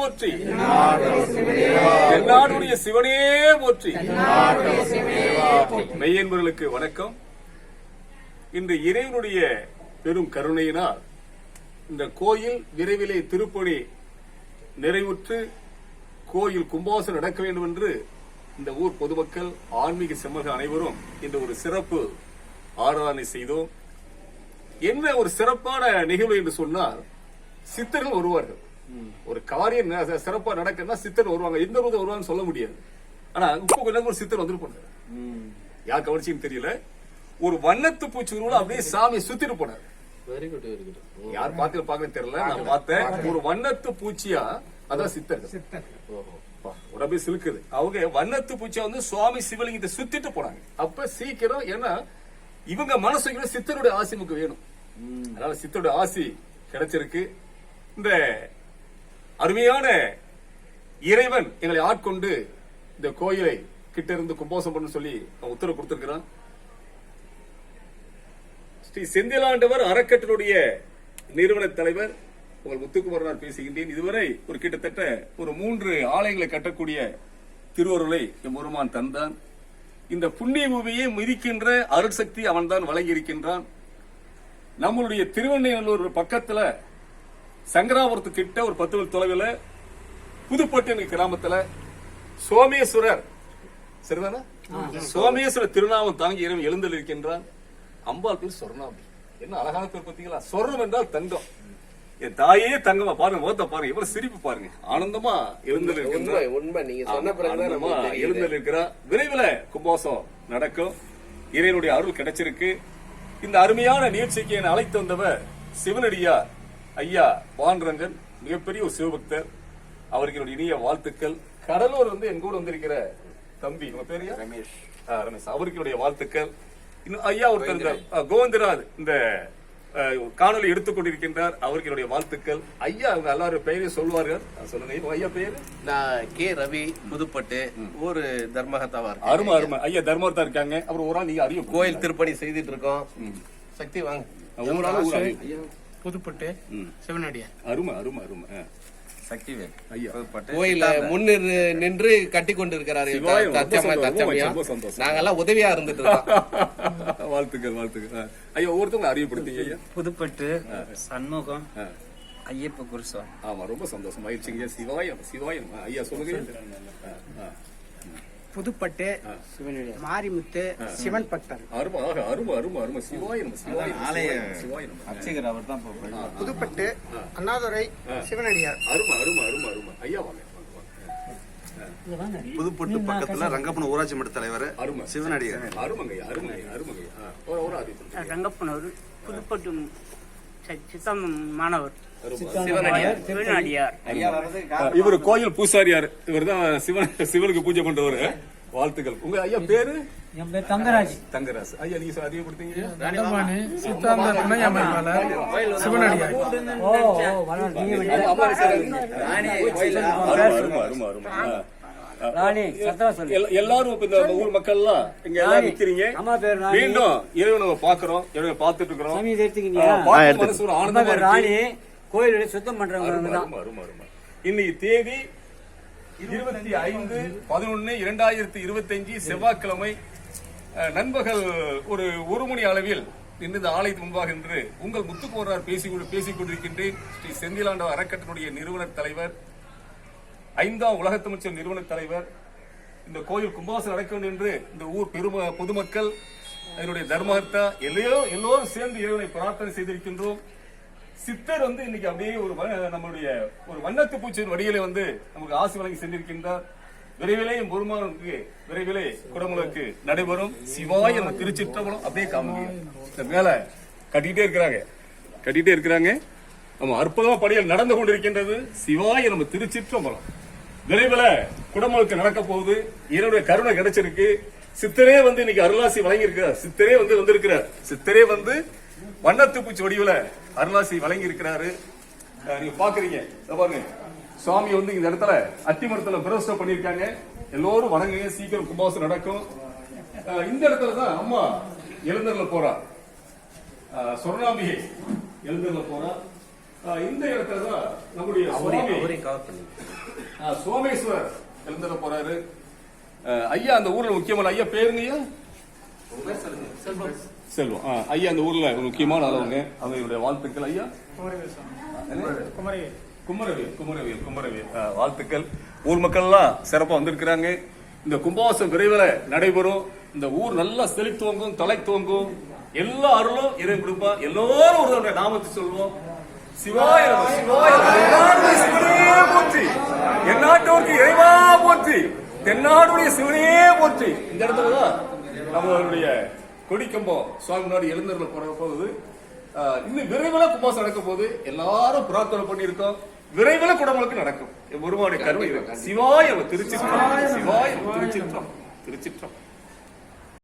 போற்றி. தென்னாடுடைய சிவனே போற்றி. மெய்யன்பர்களுக்கு வணக்கம். இன்று இறைவனுடைய பெரும் கருணையினால் இந்த கோயில் விரைவிலே திருப்பணி நிறைவுற்று கோயில் கும்பாசம் நடக்க வேண்டும் என்று இந்த ஊர் பொதுமக்கள் ஆன்மீக செம்மர்கள் அனைவரும் இந்த ஒரு சிறப்பு ஆராதனை செய்தோம். என்ன ஒரு சிறப்பான நிகழ்வு என்று சொன்னால் சித்தர்கள் வருவார்கள் ஒரு காரியம் சிறப்பா நடக்குன்னா சித்தர் வருவாங்க. எந்த ஊர்ல வருவாங்கன்னு சொல்ல முடியாது. ஆனா இப்போ கொஞ்ச நேரம் ஒரு சித்தர் வந்துட்டு போனார். யார் கவனிச்சின்னு தெரியல. ஒரு வண்ணத்து பூச்சி உருவம் அப்படியே சாமியை சுத்திட்டு போனார். வெரி குட் வெரி குட் யார் பார்த்து பார்க்க தெரியல. நான் பார்த்தேன். ஒரு வண்ணத்து பூச்சியா? அதான் சித்தர் பா, உடம்பே சிலுக்குது. அவங்க வண்ணத்து பூச்சியா வந்து சுவாமி சிவலிங்கத்தை சுத்திட்டு போனாங்க. அப்ப சீக்கிரம் ஏன்னா இவங்க மனசுக்குள்ள சித்தருடைய ஆசி நமக்கு வேணும். அதனால சித்தருடைய ஆசி கிடைச்சிருக்கு. இந்த அருமையான இறைவன் எங்களை ஆட்கொண்டு இந்த கோயிலை கிட்ட இருந்து கும்போசம் பண்ண சொல்லி அவன் உத்தரவு கொடுத்திருக்கிறான். ஸ்ரீ செந்திலாண்டவர் அறக்கட்டளுடைய நிறுவன தலைவர் உங்கள் முத்துக்குமரனார் பேசுகின்றேன். இதுவரை ஒரு கிட்டத்தட்ட ஒரு மூன்று ஆலயங்களை கட்டக்கூடிய திருவருளை எம்பெருமான் தந்தான். இந்த புண்ணிய பூமியை மிதிக்கின்ற அருட்சக்தி அவன்தான் வழங்கி இருக்கின்றான் நம்மளுடைய திருவண்ணையல்லூர் பக்கத்துல சங்கராபுரத்து கிட்ட ஒரு பத்து மைல் தொலைவில் புதுப்பட்டு என்ற கிராமத்துல சோமேஸ்வரர் சரிதானா? சோமேஸ்வரர் திருநாமம் தாங்கி இறைவன் எழுந்தல் இருக்கின்றான். அம்பாள் பேர் சொர்ணாம்பி என்ன அழகான பேர் பார்த்தீங்களா சொர்ணம் என்றால் தங்கம். என் தாயே தங்கமா பாருங்க முகத்தை பாருங்க எவ்வளவு சிரிப்பு பாருங்க. ஆனந்தமா எழுந்தல் உண்மை நீங்க சொன்ன ஆனந்தமா தெரியுது. எழுந்தல் இருக்கிறார் விரைவில் கும்பாசம் நடக்கும். இறைவனுடைய அருள் கிடைச்சிருக்கு. இந்த அருமையான நிகழ்ச்சிக்கு என்னை அழைத்து வந்தவர் சிவனடியார். ஐயா பாண்டரங்கன் மிகப்பெரிய ஒரு சிவபக்தர். அவருக்கு என்னுடைய இனிய வாழ்த்துக்கள். கடலூர் வந்து என் கூட வந்திருக்கிற தம்பி உங்க பேரியா ரமேஷ். ரமேஷ். அவருக்கு என்னுடைய வாழ்த்துக்கள். இன்னும் ஐயா ஒருத்தர் இருந்தார் ஆ, கோவிந்தராஜ் இந்த ஆ, காணொளி எடுத்துக் கொண்டிருக்கின்றார். அவருக்கு என்னுடைய வாழ்த்துக்கள். ஐயா அவங்க எல்லாரும் பெயரையும் சொல்வார்கள். சொல்லுங்க ஐயா பேரு? நான் கே. ரவி புதுப்பட்டு ஊரு தர்மகத்தாவா இருக்கு அருமை அருமை. ஐயா தர்மர்த்தா இருக்காங்க. அப்புறம் ஒரு ஆள் நீங்க அறிய கோயில் திருப்பணி செய்துட்டு இருக்கோம். சக்தி வாங்க. ஒரு ஒரு. புதுப்பட்டு சிவனடியார். அருமை அருமை அருமை. சக்திவேல் ஐயா. கோயில முன்னிறு நின்று கட்டி கொண்டு இருக்கிறாரு சிவாய, ரொம்ப தச்சம சந்தோஷம், தச்சமையா ரொம்ப சந்தோஷம். நாங்கெல்லாம் உதவியா இருந்துட்டு இருக்கோம். வாழ்த்துக்கள் வாழ்த்துக்கள். ஐயா ஒவ்வொருத்தவங்க அறிவுப்படுத்தீங்க ஐயா. புதுப்பட்டு சண்முகம். ஐயப்ப குருசாமி ஆமா ரொம்ப சந்தோஷம். ஆயிடுச்சுங்க ஐயா. சிவாயம் சிவாயம். ஐயா சொல்லுங்க. புதுப்பட்டு மாரிமுத்து சிவன் பக்தர். அருமை அருமை அருமை அருமை. ஆலய சிவாயம் அர்ச்சகர் அவர் தான் புதுப்பட்டு அண்ணாதுரை சிவனடியார். அருமை அருமை அருமை அருமை. ஐயா வாங்க. புதுப்பட்டு பக்கத்துல ரங்கப்பன ஊராட்சி மன்ற தலைவர் அருமை. சிவனடியார். அருமங்க அருமங்க அறிவு ரங்கப்பனவர் புதுப்பட்டு மாணவர் இவர் கோயில் பூசாரியார். இவர் தான் சிவன் சிவனுக்கு பூஜை பண்றவர். வாழ்த்துக்கள். உங்க ஐயா பேரு? என் பேர் தங்கராஜ். தங்கராஜ். ஐயா நீங்க அதிகம் கொடுத்தீங்க தண்டபாணி சித்தாந்த துணை அமைப்பாளர் சிவனடியார். ஓ ஓ, வளர் நீங்க வந்து- அருமை அருமை அருமை ஆ. ராணி சத்தமா சொல்லு. எல்லா- எல்லாரும் இப்ப இந்த ஊர் மக்கள் எல்லாம் இங்க எல்லாரும் நிக்கிறீங்க. அம்மா பேர் ராணி மீண்டும் இறைவனை நம்ம பாக்குறோம் இறைவனை பார்த்துட்டு இருக்கிறோம் சாமி ஆ, எடுத்துக்கிங்க பார்க்கும் மனசு ஒரு அம்மா ஆனந்தமா பேர் இருக்கு. ராணி கோயில் சுத்தம் பண்றவங்க அருமை, தான் அருமை, அருமை, அருமை. இன்னைக்கு தேதி இருபத்தி ஐந்து பதினொன்னு இரண்டாயிரத்தி இருபத்தி அஞ்சு செவ்வாய்க்கிழமை நண்பகல் ஒரு ஒரு மணி அளவில் இன்று இந்த ஆலயத்து முன்பாக இன்று உங்கள் முத்துக்குமரார் பேசிக் கொண்டு- பேசிக் கொண்டிருக்கின்றேன் ஸ்ரீ செந்திலாண்டவர் அறக்கட்டளுடைய நிறுவனர் தலைவர். ஐந்தாம் உலகத்தமிழ்ச்சர் நிறுவன தலைவர் இந்த கோயில் கும்பாசம் நடக்க வேண்டும் என்று இந்த ஊர் பெரும பொதுமக்கள் அதனுடைய தர்மகர்த்தா எல்லையோ எல்லோரும் சேர்ந்து இறைவனை பிரார்த்தனை செய்திருக்கின்றோம். சித்தர் வந்து இன்னைக்கு அப்படியே ஒரு வ- நம்மளுடைய ஒரு வண்ணத்து பூச்சியின் வடிகளை வந்து நமக்கு ஆசி வழங்கி சென்றிருக்கின்றார். விரைவிலே என் பெருமானுக்கு விரைவிலே குடமுழுக்கு நடைபெறும். சிவாய நம்ம திருச்சிற்றம்பலம் அப்படியே காமெடி இந்த மேல கட்டிக்கிட்டே இருக்கிறாங்க. கட்டிக்கிட்டே இருக்கிறாங்க. நம்ம அற்புதமா பணிகள் நடந்து கொண்டிருக்கின்றது. சிவாய நம்ம திருச்சிற்றம்பலம். விரைவில் குடமுழுக்கு நடக்க போகுது. என்னுடைய கருணை கிடைச்சிருக்கு. சித்தரே வந்து இன்னைக்கு அருளாசி வழங்கியிருக்கிறார். சித்தரே வந்து வந்திருக்கிறார். சித்தரே வந்து வண்ணத்துப்பூச்சி பூச்சி அருளாசி வழங்கி இருக்கிறாரு நீங்க பாக்குறீங்க பாருங்க. சுவாமி வந்து இந்த இடத்துல அத்திமரத்துல பிரதோஷம் பண்ணிருக்காங்க எல்லோரும் வணங்குங்க. சீக்கிரம் கும்பாசம் நடக்கும். இந்த இடத்துல தான் அம்மா எழுந்தர்ல போறா. சொர்ணாம்பிகை எழுந்தர்ல போறா. இந்த இடத்துல தான் நம்முடைய சுவாமி. சோமேஸ்வரர் எழுந்துட போறாரு. ஐயா அந்த ஊர்ல முக்கியமான ஐயா பேருங்க ஐயா? செல்வம். ஆ, ஐயா அந்த ஊர்ல முக்கியமான ஆளவங்க அவங்களுடைய வாழ்த்துக்கள் ஐயா. குமரவேல் குமரவேல். குமரவேல். வாழ்த்துக்கள். ஊர் மக்கள் எல்லாம் சிறப்பா வந்திருக்கிறாங்க. இந்த கும்பாசம் விரைவில் நடைபெறும். இந்த ஊர் நல்லா செழித்துவங்கும் தலை துவங்கும் எல்லா அருளும் இறைவன் கொடுப்பா எல்லாரும் ஒரு நாமத்தை சொல்லுவோம் சிவாய சிவாய போற்றி. எந்நாட்டோருக்கு இறைவா போற்றி. தென்னாடுடைய சிவனே போற்றி. இந்த இடத்துல தான் நம்மளுடைய கொடிக்கம்பம் சுவாமி முன்னாடி எழுந்தருள போற போகுது. இன்னும் விரைவில் கும்பாசம் நடக்க போகுது. எல்லாரும் பிரார்த்தனை பண்ணியிருக்கோம். விரைவில் குடமுழுக்கு நடக்கும். பெருமானுடைய இருக்கு. சிவாய திருச்சிற்றம் சிவாய நம, திருச்சிற்றம் திருச்சிற்றம்